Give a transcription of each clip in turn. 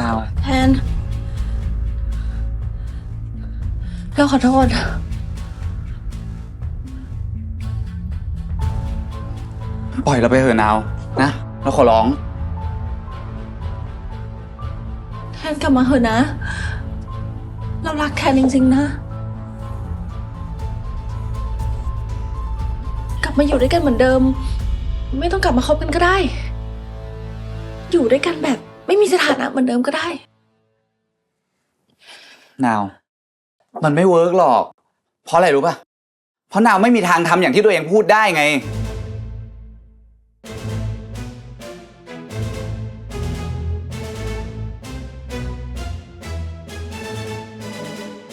นาวแทนเราขอโทษ ปล่อยเราไปเถอะนาวนะ เราขอร้อง แทนกลับมาเถอะนะ เรารักแทนจริง ๆ นะ กลับมาอยู่ด้วยกันเหมือนเดิม ไม่ต้องกลับมาคบกันก็ได้ อยู่ด้วยกันแบบ ไม่มีสถานะเหมือนเดิมก็ได้ นาว มันไม่เวิร์กหรอก เพราะอะไรรู้ป่ะ เพราะนาวไม่มีทางทำอย่างที่ตัวเองพูดได้ไง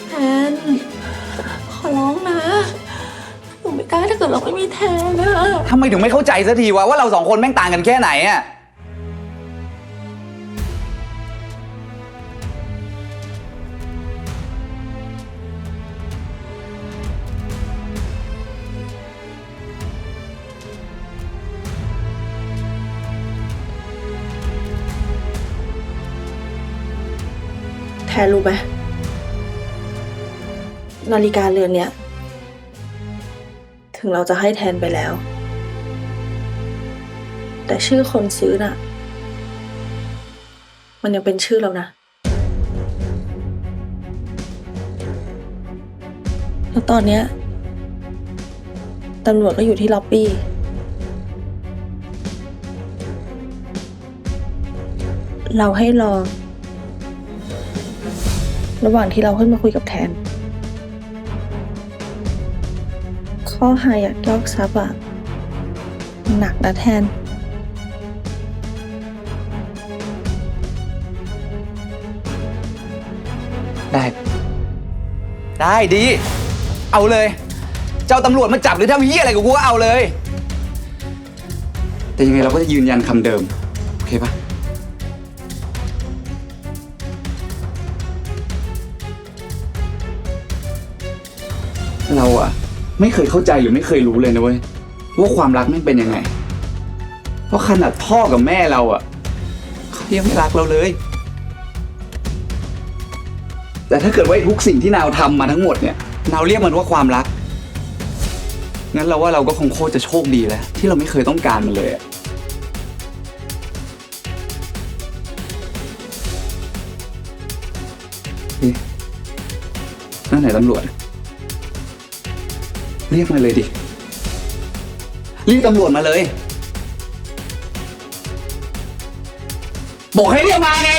แทน ขอร้องนะอยู่ไม่ได้ถ้าเกิดเราไม่มีแทนนะ ทำไมถึงไม่เข้าใจสักทีวะว่าเราสองคนแม่งต่างกันแค่ไหนอะ แทนรู้ไหมนาฬิกาเรือนเนี้ย ถึงเราจะให้แทนไปแล้ว แต่ชื่อคนซื้อน่ะ มันยังเป็นชื่อเรานะแล้วตอนเนี้ยตำรวจก็อยู่ที่ล็อบบี้ เราให้รอ ระหว่างที่เราขึ้นมาคุยกับแทน ข้อหายักยอกทรัพย์อะหนักนะแทน ได้ได้ดี เอาเลย เจ้าตำรวจมาจับหรือทำเหี้ยอะไรกับกูก็เอาเลย แต่ยังไงเราก็จะยืนยันคำเดิม โอเคปะ เราอะไม่เคยเข้าใจหรือไม่เคยรู้เลยนะเว้ยว่าความรักม่งเป็นยังไง เพราะขนาดพ่อกับแม่เราอะเขายังไม่รักเราเลย แต่ถ้าเกิดว่าทุกสิ่งที่นาวทำมาทั้งหมดเนี่ยนาวเรียกมันว่าความรักงั้นเราว่าเราก็คงโคตรจะโชคดีแล้ว ที่เราไม่เคยต้องการมันเลยอะนี่นั่นไหนตำรวจ เรียกมาเลยดิ เรียกตำรวจมาเลย บอกให้เรียกมาไง